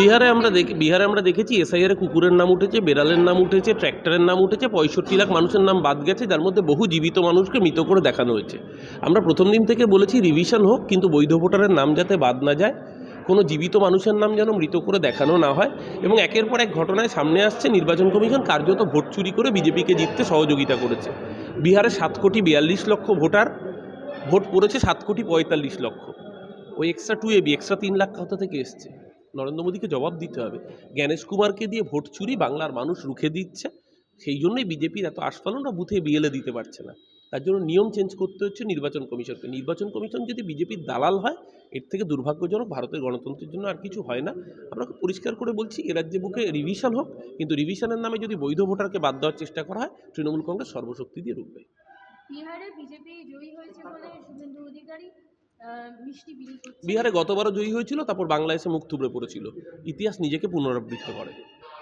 বিহারে আমরা দেখি, বিহারে আমরা দেখেছি এসআইআর কুকুরের নাম উঠেছে, বেড়ালের নাম উঠেছে, ট্র্যাক্টরের নাম উঠেছে, পঁয়ষট্টি লাখ মানুষের নাম বাদ গেছে, যার মধ্যে বহু জীবিত মানুষকে মৃত করে দেখানো হয়েছে। আমরা প্রথম দিন থেকে বলেছি রিভিশন হোক, কিন্তু বৈধ ভোটারের নাম যাতে বাদ না যায়, কোনো জীবিত মানুষের নাম যেন মৃত করে দেখানো না হয়, এবং একের পর এক ঘটনায় সামনে আসছে নির্বাচন কমিশন, কার্যত ভোট চুরি করে বিজেপিকে জিততে সহযোগিতা করেছে। বিহারে সাত কোটি বিয়াল্লিশ লক্ষ ভোটার, ভোট পড়েছে সাত কোটি পঁয়তাল্লিশ লক্ষ। ওই এক্সট্রা টু এবি এক্সট্রা তিন লাখ কোথা থেকে এসছে? নরেন্দ্র মোদীকে জবাব দিতে হবে। জ্ঞানেশ কুমারকে দিয়ে ভোট চুরি বাংলার মানুষ রুখে দিচ্ছে। সেই জন্যই বিজেপির এত আস্ফালন ওরা বুথে বিএলএ দিতে পারছে না। তার জন্য নিয়ম চেঞ্জ করতে হচ্ছে নির্বাচন কমিশনকে। নির্বাচন কমিশন যদি বিজেপির দালাল হয়, এর থেকে দুর্ভাগ্যজনক ভারতের গণতন্ত্রের জন্য আর কিছু হয় না। আমরা পরিষ্কার করে বলছি, এ রাজ্যে বুকে রিভিশন হোক, কিন্তু রিভিশনের নামে যদি বৈধ ভোটারকে বাদ দেওয়ার চেষ্টা করা হয়, তৃণমূল কংগ্রেস সর্বশক্তি দিয়ে রুখবে। বিহারে বিজেপি জয়ী হয়েছে বলে শুভেন্দু অধিকারী। বিহারে গতবারও জয়ী হয়েছিল তারপর বাংলা এসে মুখ থুবড়ে পড়েছিল। ইতিহাস নিজেকে পুনরাবৃত্ত করে।